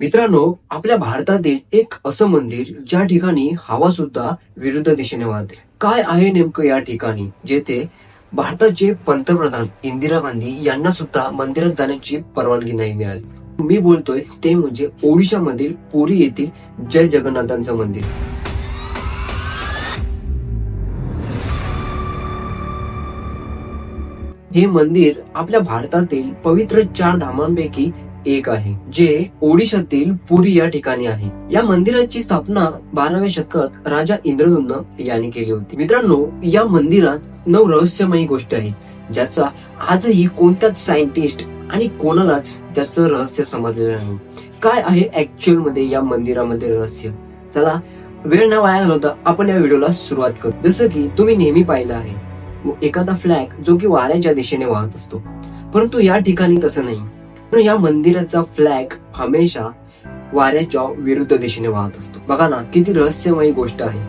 मित्रांनो आपल्या भारतातील एक असं मंदिर ज्या ठिकाणी हवा सुद्धा विरुद्ध दिशेने वाहते. काय आहे नेमकं या ठिकाणी जेथे भारताचे पंतप्रधान इंदिरा गांधी यांना सुद्धा मंदिरात जाण्याची परवानगी नाही मिळाली? मी बोलतोय ते म्हणजे ओडिशामधील पुरी येथील जय जगन्नाथांचं मंदिर. हे मंदिर आपल्या भारतातील पवित्र चार धामांपैकी एक आहे जे ओडिशातील पुरी या ठिकाणी आहे. या मंदिराची स्थापना बाराव्या शतकात राजा इंद्रदुम्न यांनी केली होती. मित्रांनो या मंदिरात नऊ रहस्यमयी गोष्ट आहे ज्याचा आजही कोणत्याच सायंटिस्ट आणि कोणालाच त्याचं रहस्य समजलेलं नाही. काय आहे ऍक्च्युअलमध्ये या मंदिरामध्ये रहस्य? चला वेळ न वाया घालवता आपण या व्हिडिओला सुरुवात करू. जसं की तुम्ही नेहमी पाहिलं आहे एखादा फ्लॅग जो की वाऱ्याच्या दिशेने वाहत असतो. परंतु या ठिकाणी तसं नाही. या मंदिराचा फ्लॅग हमेशा वाऱ्याच्या विरुद्ध दिशेने वाहत असतो. बघा ना किती रहस्यमयी गोष्ट आहे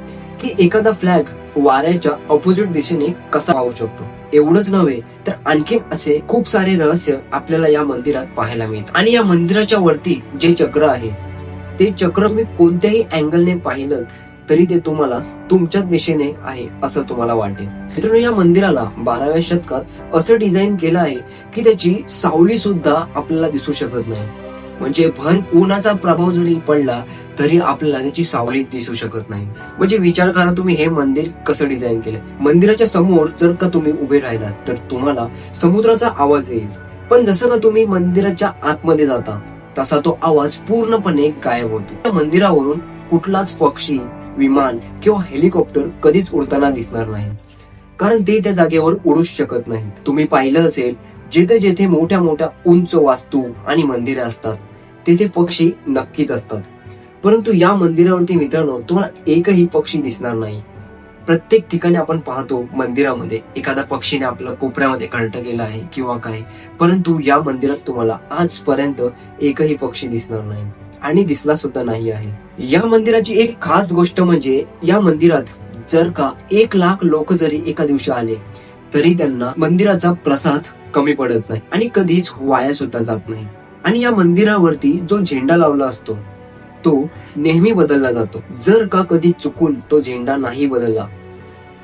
की एखादा फ्लॅग वाऱ्याच्या अपोजिट दिशेने कसा वाहू शकतो. एवढंच नव्हे तर आणखीन असे खूप सारे रहस्य आपल्याला या मंदिरात पाहायला मिळतात. आणि या मंदिराच्या वरती जे चक्र आहे ते चक्र मी कोणत्याही अँगलने पाहिलं तरी ते तुम्हाला तुमच्याच दिशेने आहे असं तुम्हाला वाटेल. मित्रांनो या मंदिराला बाराव्या शतकात असं डिझाईन केलं आहे की त्याची सावली सुद्धा आपल्याला दिसू शकत नाही. म्हणजे भर उन्हाचा प्रभाव जरी पडला तरी आपल्याला त्याची सावली दिसू शकत नाही. म्हणजे विचार करा तुम्ही हे मंदिर कसं डिझाईन केलं मंदिराच्या समोर जर का तुम्ही उभे राहिलात तर तुम्हाला समुद्राचा आवाज येईल. पण जसं का तुम्ही मंदिराच्या आतमध्ये जाता तसा तो आवाज पूर्णपणे गायब होतो. त्या मंदिरावरून कुठलाच पक्षी विमान किंवा हेलिकॉप्टर कधीच उडताना दिसणार नाही. कारण ते त्या जागेवर उडूच शकत नाही तुम्ही पाहिलं असेल जेथे जेथे मोठ्या मोठ्या उंच वास्तू आणि मंदिरे असतात तेथे पक्षी नक्कीच असतात. परंतु या मंदिरावरती मित्रांनो तुम्हाला एकही पक्षी दिसणार नाही. प्रत्येक ठिकाणी आपण पाहतो मंदिरामध्ये एखादा पक्षीने आपल्या कोपऱ्यामध्ये घरटं केलं आहे किंवा काय. परंतु या मंदिरात तुम्हाला आजपर्यंत एकही पक्षी दिसणार नाही. आणि दिसला सुद्धा नाही आहे. या मंदिराची एक खास गोष्ट म्हणजे या मंदिरात जर का एक लाख लोक जरी एका दिवशी आले तरी त्यांना मंदिराचा प्रसाद कमी पडत नाही आणि कधीच वाया सुद्धा जात नाही. आणि या मंदिरावरती जो झेंडा लावला असतो तो नेहमी बदलला जातो. जर का कधी चुकून तो झेंडा नाही बदलला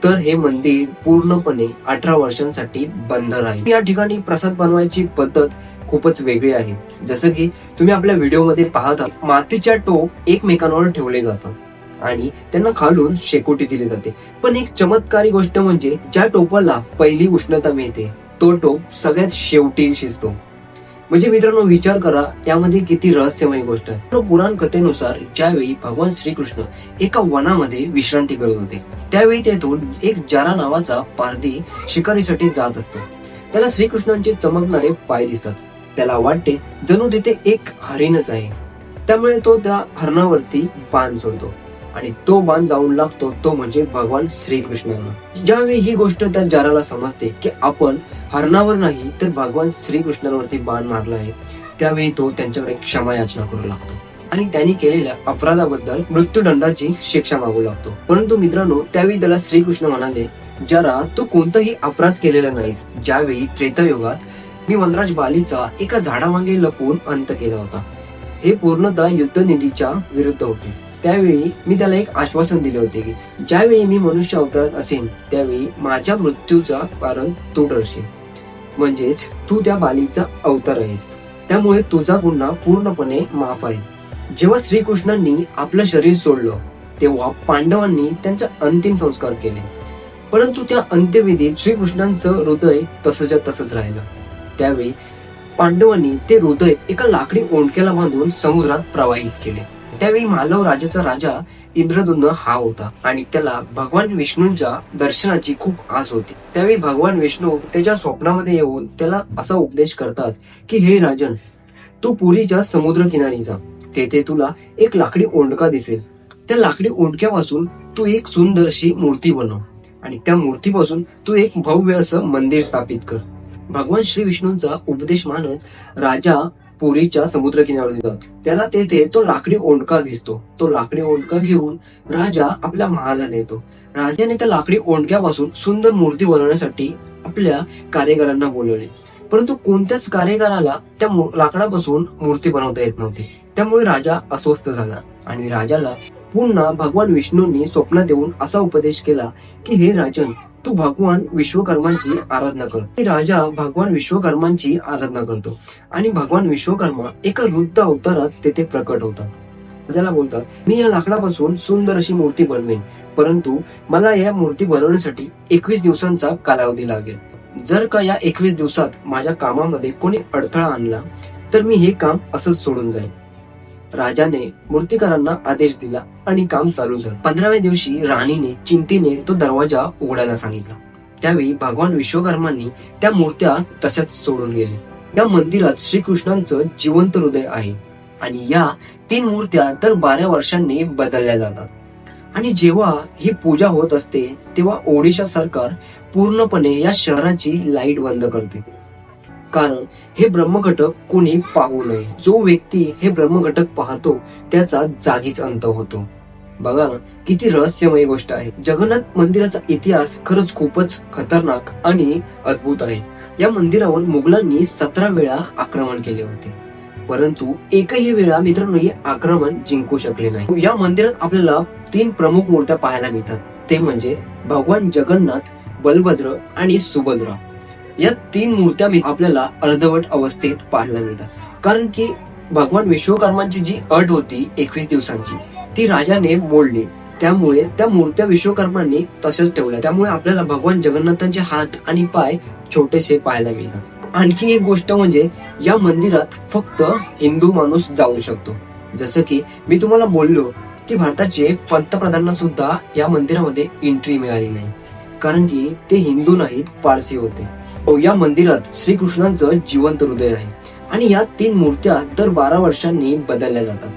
तर हे मंदिर पूर्णपणे अठरा वर्षांसाठी बंद राहील. या ठिकाणी प्रसाद बनवायची पद्धत खूपच वेगळी आहे. जसं की तुम्ही आपल्या व्हिडिओमध्ये पाहता मातीच्या टोप एकमेकांवर ठेवले जातात आणि त्यांना खालून शेकोटी दिली जाते. पण एक चमत्कारी गोष्ट म्हणजे ज्या टोपाला पहिली उष्णता मिळते तो टोप सगळ्यात शेवटी शिजतो. म्हणजे मित्रांनो विचार करा यामध्ये किती रहस्यमय गोष्ट आहे. पुराण कथेनुसार ज्यावेळी भगवान श्रीकृष्ण एका वनामध्ये विश्रांती करत होते त्यावेळी तेथून एक जारा नावाचा पारधी शिकारीसाठी जात असतो. त्याला श्रीकृष्णांचे चमकणारे पाय दिसतात. त्याला वाटते जणू तिथे एक हरिणच आहे. त्यामुळे तो त्या हरणावरती बाण सोडतो आणि तो बाण जाऊन लागतो तो म्हणजे भगवान श्रीकृष्णांना. ज्यावेळी ही गोष्ट त्या जाराला समजते की आपण हरणावर नाही तर भगवान श्रीकृष्णावरती बाण मारला आहे. त्यावेळी तो त्यांच्याकडे क्षमा याचना करू लागतो. आणि त्यांनी केलेल्या अपराधाबद्दल मृत्यूदंडाची शिक्षा मागू लागतो. परंतु मित्रांनो त्यावेळी त्याला श्रीकृष्ण म्हणाले जरा तू कोणताही अपराध केलेला नाहीस. ज्यावेळी त्रेतायुगात मी वनराज बालीचा एका झाडामागे लपवून अंत केला होता. हे पूर्णतः युद्धनिधीच्या विरुद्ध होते. त्यावेळी मी त्याला एक आश्वासन दिले होते की ज्यावेळी मी मनुष्य अवतारात असेन त्यावेळी माझ्या मृत्यूचा कारण तू ठरशील म्हणजेच तू त्या बालीचा अवतार आहेस. त्यामुळे तुझा गुन्हा पूर्णपणे माफ आहे. जेव्हा श्रीकृष्णांनी आपलं शरीर सोडलं तेव्हा पांडवांनी त्यांचा अंतिम संस्कार केले. परंतु त्या अंत्यविधीत श्रीकृष्णांचं हृदय तसंच्या तसंच राहिलं. त्यावेळी पांडवांनी ते हृदय एका लाकडी ओंडक्याला बांधून समुद्रात प्रवाहित केले. त्यावेळी मालव राजाचा राजा इंद्रदुम्न हा होता. आणि त्याला भगवान विष्णूंच्या दर्शनाची खूप आस होती. त्यावेळी भगवान विष्णू त्याच्या स्वप्नामध्ये येऊन त्याला असा उपदेश करतात की हे राजन तू पुरीच्या समुद्र किनारी जा. तेथे तुला एक लाकडी ओंडका दिसेल. त्या लाकडी ओंडक्यापासून तू एक सुंदरशी मूर्ती बनव आणि त्या मूर्तीपासून तू एक भव्य असं मंदिर स्थापित कर. भगवान श्री विष्णूंचा उपदेश मानत राजा पुरीच्या समुद्र किनाऱ्यावर जातो त्याला तेथे तो लाकडी ओंडका दिसतो. तो लाकडी ओंडका घेऊन राजा आपल्या महाला देतो राजाने त्या लाकडी ओंडक्यापासून सुंदर मूर्ती बनवण्यासाठी आपल्या कार्यकरांना बोलवले. परंतु कोणत्याच कारागिराला त्या लाकडापासून मूर्ती बनवता येत नव्हती. त्यामुळे राजा अस्वस्थ झाला आणि राजाला पुन्हा भगवान विष्णूंनी स्वप्न देऊन असा उपदेश केला की हे राजन तू भगवान विश्वकर्मांची आराधना कर. राजा भगवान विश्वकर्मांची आराधना करतो. आणि भगवान विश्वकर्मा एका वृद्ध अवतारात तेथे प्रकट होतात. राजाला बोलतात मी या लाकडापासून सुंदर अशी मूर्ती बनवेन. परंतु मला या मूर्ती बनवण्यासाठी एकवीस दिवसांचा कालावधी लागेल. जर का या एकवीस दिवसात माझ्या कामामध्ये कोणी अडथळा आणला तर मी हे काम असंच सोडून जाईन. राजाने मूर्तिकारांना आदेश दिला आणि काम चालू झालं. पंधराव्या दिवशी राणीने चिंतीने तो दरवाजा उघडायला सांगितला. त्यावेळी भगवान विश्वकर्मांनी त्या मूर्त्या तशाच सोडून गेले. या मंदिरात श्रीकृष्णांचं जिवंत हृदय आहे आणि या तीन मूर्त्या तर बारा वर्षांनी बदलल्या जातात. आणि जेव्हा ही पूजा होत असते तेव्हा ओडिशा सरकार पूर्णपणे या शहराची लाइट बंद करते. कारण हे ब्रह्मघटक कोणी पाहू नये. जो व्यक्ती हे ब्रह्मघटक पाहतो त्याचा जागीच अंत होतो. बघा ना किती रहस्यमय गोष्ट आहे. जगन्नाथ मंदिराचा इतिहास खरंच खूपच खतरनाक आणि अद्भुत आहे. या मंदिरावर मुघलांनी सतरा वेळा आक्रमण केले होते. परंतु एकही वेळा मित्रांनो हे आक्रमण जिंकू शकले नाही. या मंदिरात आपल्याला तीन प्रमुख मूर्त्या पाहायला मिळतात. ते म्हणजे भगवान जगन्नाथ बलभद्र आणि सुभद्रा. या तीन मूर्त्या मी- आपल्याला अर्धवट अवस्थेत पाहायला मिळतात कारण की भगवान विश्वकर्मांची जी अट होती एकवीस दिवसांची ती राजाने मोडली. त्यामुळे त्या मूर्त्या विश्वकर्मांनी तसेच ठेवल्या. त्यामुळे आपल्याला भगवान जगन्नाथांचे हात आणि पाय छोटेसे पाहायला मिळतात. आणखी एक गोष्ट म्हणजे या मंदिरात फक्त हिंदू माणूस जाऊ शकतो. जसं की मी तुम्हाला बोललो की भारताचे पंतप्रधानांना सुद्धा या मंदिरामध्ये एंट्री मिळाली नाही. कारण की ते हिंदू नाहीत पारसी होते. या मंदिरात श्रीकृष्णांचं जिवंत हृदय आहे. आणि या तीन मूर्त्या दर बारा वर्षांनी बदलल्या जातात.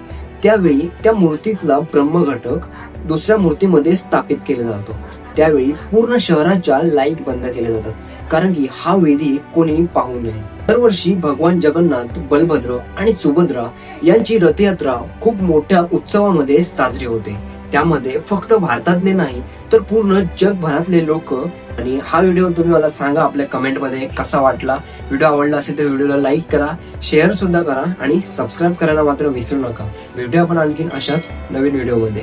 त्यावेळी त्या मूर्तीतला ब्रह्मघटक दुसऱ्या मूर्तीमध्ये स्थापित केला जातो. त्यावेळी पूर्ण शहराच्या लाइट बंद केल्या जातात. कारण की हा वेधी कोणी पाहू नये. दरवर्षी भगवान जगन्नाथ बलभद्र आणि सुभद्रा यांची रथयात्रा खूप मोठ्या उत्सवामध्ये साजरी होते. त्यामध्ये फक्त भारतातले नाही तर पूर्ण जगभरातले लोक आणि हा व्हिडिओ तुम्ही मला सांगा आपल्या कमेंटमध्ये कसा वाटला. व्हिडिओ आवडला असेल तर व्हिडिओला लाईक करा शेअर सुद्धा करा आणि सबस्क्राईब करायला मात्र विसरू नका. भेटूया आपण आणखीन अशाच नवीन व्हिडिओमध्ये.